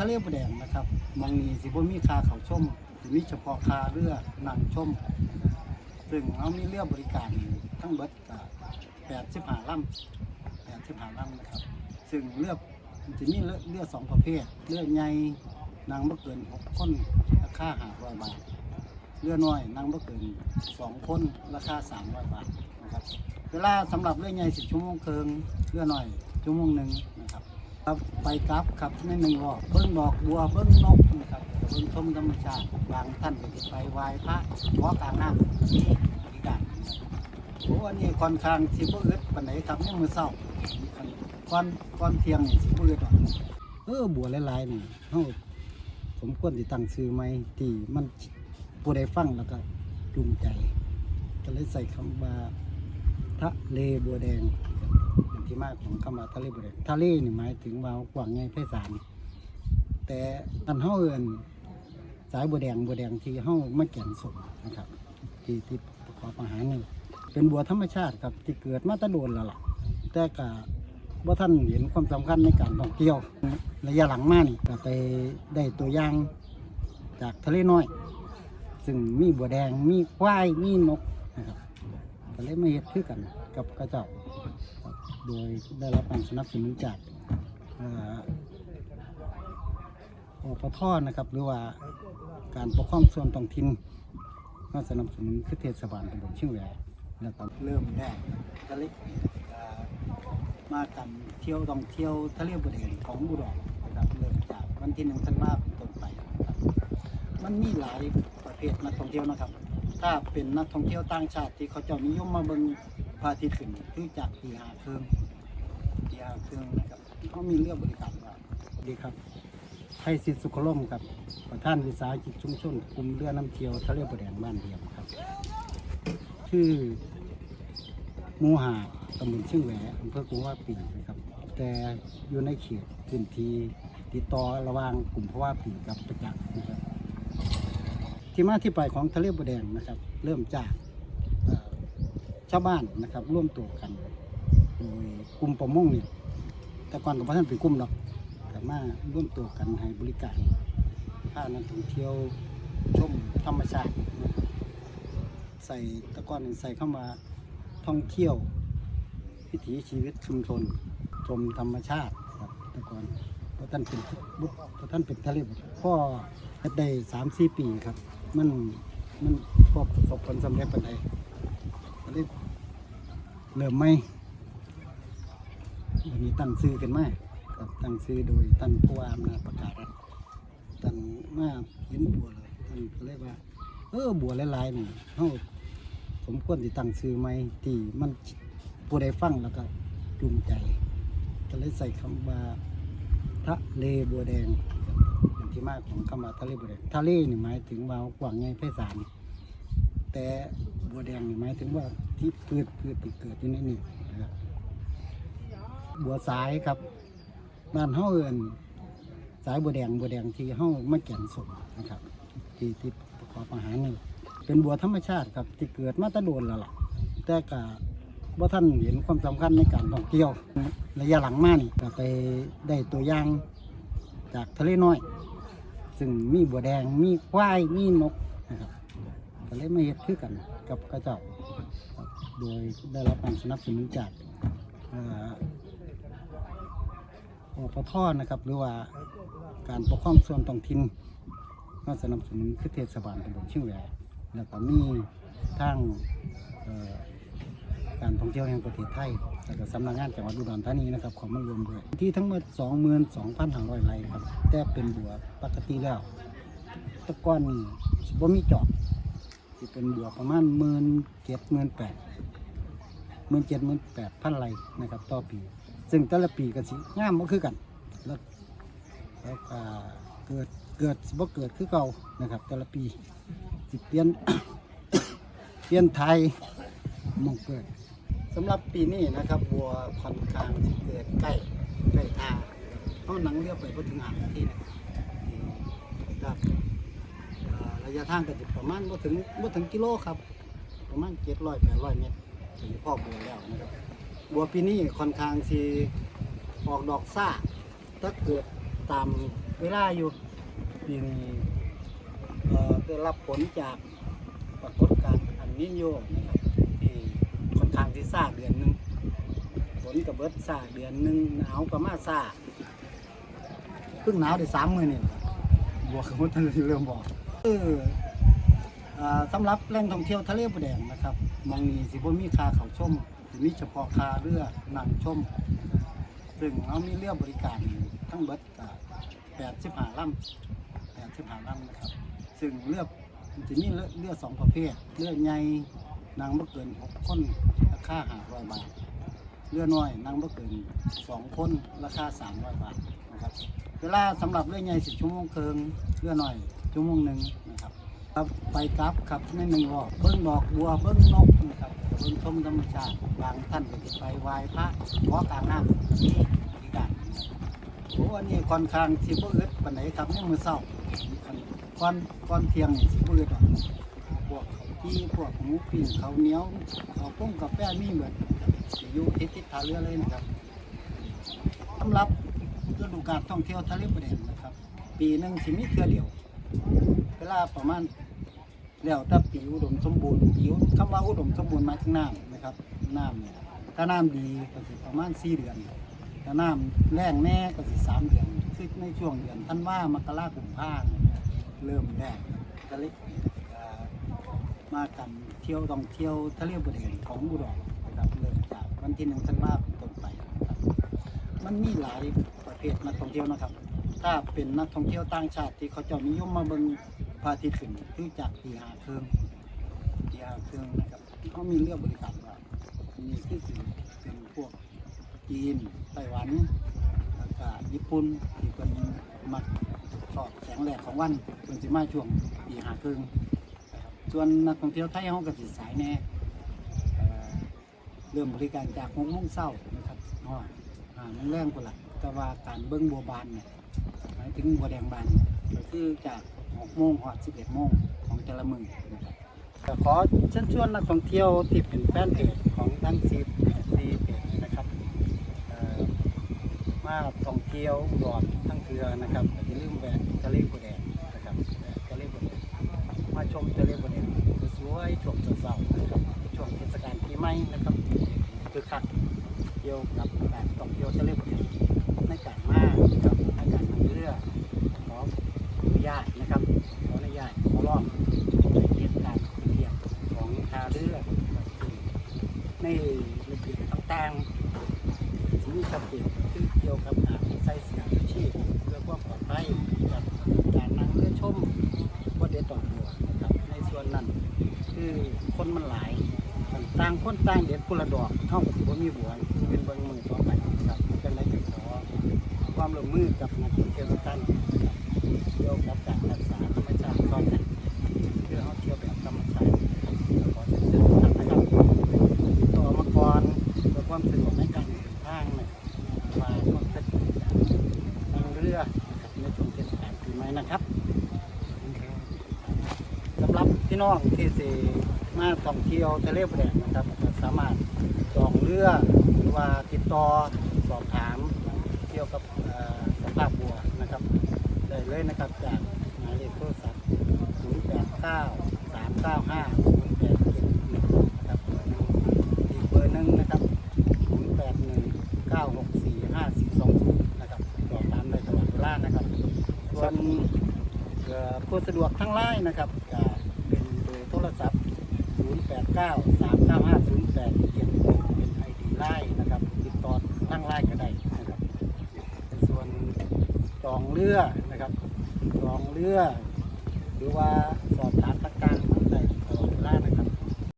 ทะเลบัวแดงนะครับมองนีสิบ่มีคาเขาชมสิมีเฉพาะคาเรือนั่งชม ซึ่งเรามีเรือบริการทั้งเบิดกับแปดสิบห้าลำแปดสิบห้าลำนะครับ ซึ่งเรือมันจะมีเรือเรือสองประเภทเรือใหญ่นางบ่เกินหกคนราคาห้าร้อยบาทเรือน้อยนางบ่เกินสองคนราคาสามร้อยบาทนะครับเวลาสำหรับเรือใหญ่สิบชั่วโมงครึ่งเรือน้อยชั่วโมงหนึ่ง ครับไปกลับครับในหนึ่งรอบเบิ้งดอกบัวเบิ้งนกนะครับเบิ้งชมธรรมชาติบางท่านก็จะไปไหว้พระหัวกลางน้ำนี่บริการนโอ้อันนี้ค่อนข้างสิบ่อึดปานไหนครับในมื้อเช้าก่อนก่อนเที่ยงนี่สิบ่อึดดอกเออบัวหลายๆนี่เฮาสมควรสิตั้งชื่อใหม่ที่มันผู้ใดฟังแล้วก็จูงใจ ก็เลยใส่คำว่าทะเลบัวแดง ที่มาของคำว่าทะเลบัวแดงทะเลนี่หมายถึงว่ากว้างใหญ่ไพศาลแต่อันเฮาเอิ้นสายบัวแดงบัวแดงที่เฮามาแก่นสมนะครับที่ที่ประกอบอาหารนี่เป็นบัวธรรมชาติครับที่เกิดมาตะโดนแล้วล่ะแต่ก็บ่าท่านเห็นความสำคัญในการท่องเที่ยวระยะหลังมานี่ก็ไปได้ตัวอย่างจากทะเลน้อย ซึ่งมีบัวแดงมีควายมีนกนะครับก็เลยมาเฮ็ดคือกันกับกระเจ้า โดยได้รับการสนับสนุนจากอ่ออปทนะครับหรือว่าการปกครองส่วนท้องถิ่นมาสนับสนุนคือเทศบาลตำบลเชียงแหวนแล้วก็เริ่มแรกก็เลยมากันเที่ยวท่องเที่ยวทะเลบัวแดงของบุรีนะครับเริ่มจากวันที่หนึ่งธันวาคมต้นไปนะครับมันมีหลายประเภทนักท่องเที่ยวนะครับ ถ้าเป็นนักท่องเที่ยวต่างชาติที่เขาจ้านิยมมาเบิ่ง พระอาทิตย์ขึ้นคือจากตีห้าครึ่งตีห้าครึ่งนะครับเขามีเรือบริการว่าดีครับไทยสิทธิสุขล่มครับประธานวิสาหกิจชุมชนกลุ่มเรือน้ำเที่ยวทะเลประแดงบ้านเดียมครับ ชื่อมูหาตำบลชียงแหวอำเภอกรุงว่าปีนะครับ แต่อยู่ในเขตพื้นที่ติดต่อระหว่างกลุ่มเพราะว่าปีกับประจักษ์นะครับที่มาที่ไปของทะเลบัวแดงนะครับ เริ่มจาก ชาวบ้านนะครับร่วมตัวกัน โดยกลุ่มประมงเนี่แต่ก่อนกับพระท่านเป็นกลุ่มหรอกแต่มาร่วมตัวกันให้บริการพานักท่องเที่ยวชมธรรมชาตินะใส่ตะกอนใส่เข้ามาท่องเที่ยววิถีชีวิตชุมชนชมธรรมชาติครับตะกอนพระท่านเป็นบุตรพระท่านเป็นทะเลบัวพ่อได้สามสี่ปีครับ มันมันพอประสบผลสำเร็จปานใด เลยเริ่มไหม่วันนี้ตั้งซื้อกันมาครับตั้งซื้อโดยท่านผู้ว่าอำนาจประกาศรัฐท่านมาเห็นบัวเลยท่านก็เลยว่า เออบัวหลายๆนี่เฮาสมควรที่ตั้งซื้อไหมที่มันผู้ใดฟังแล้วก็จูงใจ ก็เลยใส่คำว่าทะเลบัวแดงเป็นที่มาของคำว่าทะเลบัวแดงทะเลนี่หมายถึงว่ากว้างใหญ่ไพศาล แต่บัวแดงนี่หมายถึงว่าที่พืชพืชที่เกิดอยู่ในนี่นะครับบัวสายครับบ้านเฮาเอินสายบัวแดงบัวแดงที่เฮามาแก่นสมนะครับ ที่ที่ประกอบอาหารนี่เป็นบัวธรรมชาติครับที่เกิดมาตะโดนแล้วล่ะแต่ก็บ่ท่านเห็นความสำคัญในการท่องเที่ยวระยะหลังมานี่ก็ไปได้ตัวอย่างจากทะเลน้อย ซึ่งมีบัวแดงมีควายมีนก ก็เลยมาเฮ็ดคือกันกับกระเจ้าโดยได้รับการสนับสนุนจากเอ่ออปทนะครับ หรือว่าการปกครองส่วนท้องถิ่นมาสนับสนุนคือเทศบาลตำบลชียงแหวนแล้วก็มีทางการท่องเที่ยวแห่งประเทศไทยแล้วก็สำนักงานจังหวัดอุดรธานีนะครับของมารวมด้วยที่ทั้งหมด 22,500ไร่ครับแต่เป็นบัวปกติแล้วตะก้อนนี่สิบ่มีจอบ สิเป็นบัวประมาณหมื่นเจ็ดหมื่นแปดหมื่นเจ็ดหมื่นแปดพันไรนะครับ ต่อปี ซึ่งแต่ละปีก็สิงามบ่คือกันแล้วแล้วก็เกิดเกิดสิบ่เกิดคือเก่านะครับ แต่ละปีสิเปลี่ยนเปลี่ยนไทยมองเกิดสำหรับปีนี้นะครับบัวค่อนข้างสิเกิดใกล้ใกล้ทาเอาหนังเรียบไปบ่ถึงหานที่นะครับ ระยะทางก็จะประมาณบ่ถึงบ่ถึงกิโลครับ ประมาณ700 800เมตรถึงพ่อบัวแล้วนะครับบัวปีนี้ค่อนข้างสิออกดอกซ่าถ้าเกิดตามเวลาอยู่นี่เอ่อได้รับผลจากปรากฏการณ์อันนิโยนะครับที่ค่อนข้างที่ซ่าเดือนหนึ่งฝนกับเบิดซ่าเดือนหนึ่งหนาวก็มาซ่าเพิ่งหนาวได้สามมือนี่แหละครัวกกับว่าท่านเริ่มบอก เออสำหรับแหล่งท่องเที่ยวทะเลบัวแดงนะครับมองนี้สิบ่มีคาเขาชมสิมีเฉพาะคาเรือนั่งชม ซึ่งเรามีเรือบริการทั้งเบิดกับแปดสิบห้าลำแปดสิบห้าลำนะครับ ซึ่งเรือมันจะมีเรือเรือสองประเภทเรือใหญ่นางบ่เกินหกคนราคาห้าร้อยบาทเรือน้อยนางบ่เกินสองคนราคาสามร้อยบาทนะครับ เวลาสำหรับเรื่อใหญ่สิบชั่วโมงเคิงเรื่อน้อยชั่วโมงหนึ่งนะครับครับไปกลับครับในหนึ่งรอบเบิ้งดอกบัวเบิ้งนกนะครับเบิ้งชมธรรมชาติบางท่านก็จะไปไหว้พระขอกลางน้ำนี่บริการนโอ้อันนี้ค่อนข้างสิบ่อึดปานไหนครับในมื้อเช้าก่อนก่อนเที่ยงนี่สิบ่อึดดอกพวกเขาวที่พวกหมูปิ้งข้าเหนียวข้าวต้มกาแฟมีเหมดสิอยู่ที่ทิศทางเรือเลยนะครับสำหรับ ฤดูกาลท่องเที่ยวทะเลบัวแดงนนะครับ ปีหนึ่งสิมีเทื่อเดียว เวลาประมาณแล้วถ้าปีอุดมสมบูรณ์ปีคำว่าอุดมสมบูรณ์หมายถึงน้ำนะครับน้ำเนี่ยถ้าน้ำดีก็สิประมาณสี่เดือนถ้าน้ำแรงแน่ก็สิสามเดือนคือในช่วงเดือนท่านว่ามกราคมพาเนี่ยเริ่มแรกก็เลยเอ่อมากันเที่ยวท่องเที่ยวทะเลบุรีของบุรีนะครับเริ่มจากวันที่หนึ่งธันวาคมต้นไปนะครับมันมีหลาย ภทนักท่องเที่ยวนะครับ ถ้าเป็นนักท่องเที่ยวต่างชาติที่เขาเจะนิยมมาเบิ่งพระอาทิตย์ขึ้นคือจากตีหาเครื่องตีหาเครื่องนะครับเขามีเรือบริการว่าอันนี้คือสิเป็นพวกจีนไต้หวันแล้วก็ญี่ปุ่นที่เป็นมักชอบแสงแรกของวันเป็นสิมาช่วงตีหาเครื่องส่วนนักท่องเที่ยวไทยเขาก็สิสายแน่เอ่อเริ่มบริการจากหกโมงเช้านะครับอ๋อหาโมงแรงคนละ แต่ว่าการเบิ้งบัวบานเนี่ยหมายถึงบัวแดงบานก็คือจาก6โมงหอด11โมงของแต่ละมือนะครับก็ขอเชิญชวนนักท่องเที่ยวที่เป็นแฟนเพจของทั้งซีซีเพจนะครับมาท่องเที่ยวอุดทั้งเทือนะครับอย่าลืมแวะทะเลบัวแดงนะครับทะเลบัวแดงมาชมทะเลบัวแดงสวยช่วงเช้าๆนะครับช่วงเทศกาลปีใหม่นะครับคือคักเที่ยวกับการท่องเที่ยวทะเลบัวแดงใน การมานะครับในการทำเรือขออนุญาตนะครับ ขออนุญาตขอร้องในเหตุการเรียบของทาเรือนะครับซึ่งในระเบียบต่างๆที่มีชัดเจนคือเกี่ยวกับการใส่เสื้อชูชีพเพื่อความปลอดภัยกับการนั่งเรือชมว่าเด็ดดอกบัวนะครับในส่วนนั้นคือคนมันหลายต่างคนต่างเด็ดกุละดอกเท่ากับว่ามีบัวเป็นเบิ้งมือต่อไปนะครับจังไรก็ขอ ความร่วมมือกับนักท่องเที่ยวทุกท่านนะครับเกี่ยวกับการรักษาธรรมชาติก่อนกันเพื่อเอาเที่ยวแบบธรรมชาติขอเชิญชวนท่านนะครับติดต่อมาก่อนเพื่อความสะดวกในการเดินทางนะครับมาร่วมเป็นทางเรือนะครับในช่วงเทศกาลปีใหม่นะครับสำหรับพี่น้องที่สิมาท่องเที่ยวทะเลแดงนะครับสามารถจองเรือหรือว่าติดต่อสอบถามเกี่ยวกับ เอ่อสภาพบัวนะครับ ได้เลยนะครับจากหมายเลขโทรศัพท์089 395 0871นะครับอีกเบอร์หนึ่งนะครับ081 964 5420นะครับสอบถามได้ตลอดเวลานะครับส่วนเอ่อผู้สะดวกทั้งไลน์นะครับจะเป็นเบอร์โทรศัพท์ 089 395 0871เป็นไอดีไลน์นะครับติดต่อทั้งไลน์ก็ได้นะครับ ในส่วนจอง เรือนะครับ กลองเรือ หรือว่า